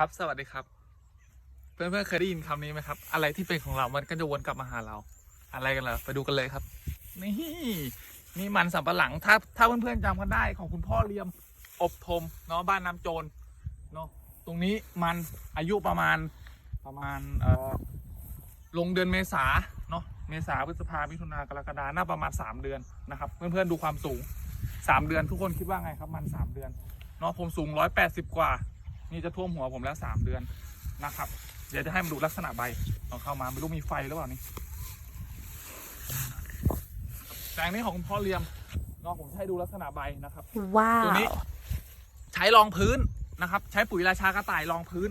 ครับสวัสดีครับ เพื่อนๆเคยได้ยินคำนี้ไหมครับ อะไรที่เป็นของเรา มันก็จะวนกลับมาหาเรา อะไรกันเหรอไปดูกันเลยครับ นี่นี่มันสำปะหลังถ้าถ้าเพื่อนๆจำกันได้ของคุณพ่อเลียมอบทมเนาะบ้านน้ำโจรเนาะตรงนี้มันอายุประมาณประมาณเอ่อลงเดือนเมษาเนาะเมษาพฤษภามิถุนากรกฎาน่าประมาณ 3 เดือนนะครับ เพื่อนๆดูความสูง 3 เดือนทุกคนคิดว่าไงครับมัน 3 เดือนเนาะผมสูง 180 กว่า นี่จะท่วมหัวผมแล้ว3เดือนนะครับ เดี๋ยวจะให้มาดูลักษณะใบลองเข้ามาไม่รู้มีไฟหรือเปล่านี่แปลงนี้ของคุณพ่อเลียมเนาะผมจะให้ดูลักษณะใบนะครับว้าตัวนี้วใช้รองพื้นนะครับ ใช้ปุ๋ยราชากระต่ายรองพื้น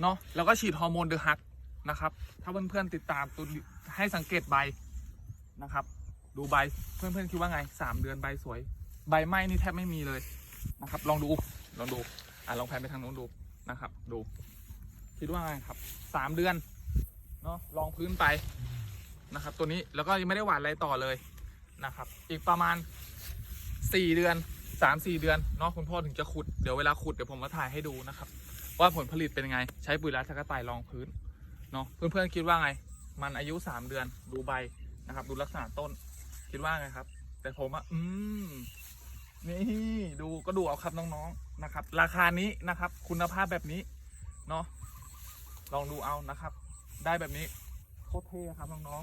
เนาะแล้วก็ฉีดฮอร์โมนเดอะฮักนะครับ ถ้าเพื่อนๆติดตามตัวนี้ให้สังเกตใบนะครับ ดูใบเพื่อนๆคิดว่าไงสามเดือนใบสวย ใบไหม้นี่แทบไม่มีเลยนะครับ ลองดูลองดู อะลองแพนไปทางโน้นดูนะครับ ดู คิดว่าไงครับสามเดือนเนาะรองพื้นไปนะครับ ตัวนี้แล้วก็ยังไม่ได้หวานอะไรต่อเลยนะครับ อีกประมาณสี่เดือนสามสี่เดือนเนาะคุณพ่อถึงจะขุดเดี๋ยวเวลาขุดเดี๋ยวผมมาถ่ายให้ดูนะครับ ว่าผลผลิตเป็นไง ใช้ปุ๋ยราชากระต่ายรองพื้นเนาะเพื่อนๆคิดว่าไง มันอายุสามเดือนดูใบนะครับ ดูลักษณะต้นคิดว่าไงครับ แต่ผมอะอืม นี่ดูก็ดูเอาครับน้องๆนะครับ ราคานี้นะครับ คุณภาพแบบนี้เนาะลองดูเอานะครับ ได้แบบนี้โคตรเท่ครับน้อง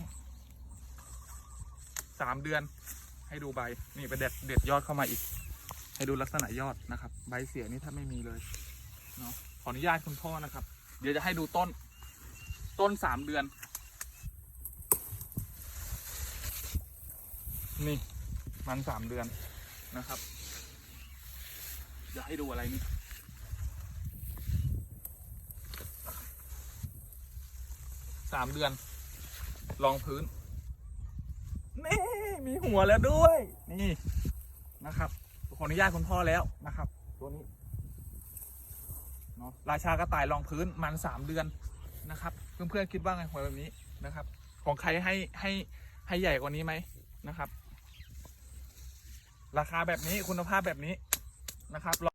ๆสามเดือน ให้ดูใบนี่ไปเด็ดเด็ดยอดเข้ามาอีก ให้ดูลักษณะยอดนะครับ ใบเสียนี่ถ้าไม่มีเลยเนาะขออนุญาตคุณพ่อนะครับ เดี๋ยวจะให้ดูต้น ต้นสามเดือน นี่มันสามเดือน นะครับเดี๋ยวให้ดูอะไรนี่สามเดือนรองพื้นนี่มีหัวแล้วด้วย นี่นะครับขออนุญาตคุณพ่อแล้วนะครับ ตัวนี้เนาะราชากระต่ายรองพื้นมันสามเดือนนะครับ เพื่อนๆคิดว่าไงหัวแบบนี้นะครับ ของใครให้ให้ให้ใหญ่กว่านี้ไหมนะครับ ราคาแบบนี้คุณภาพแบบนี้นะครับ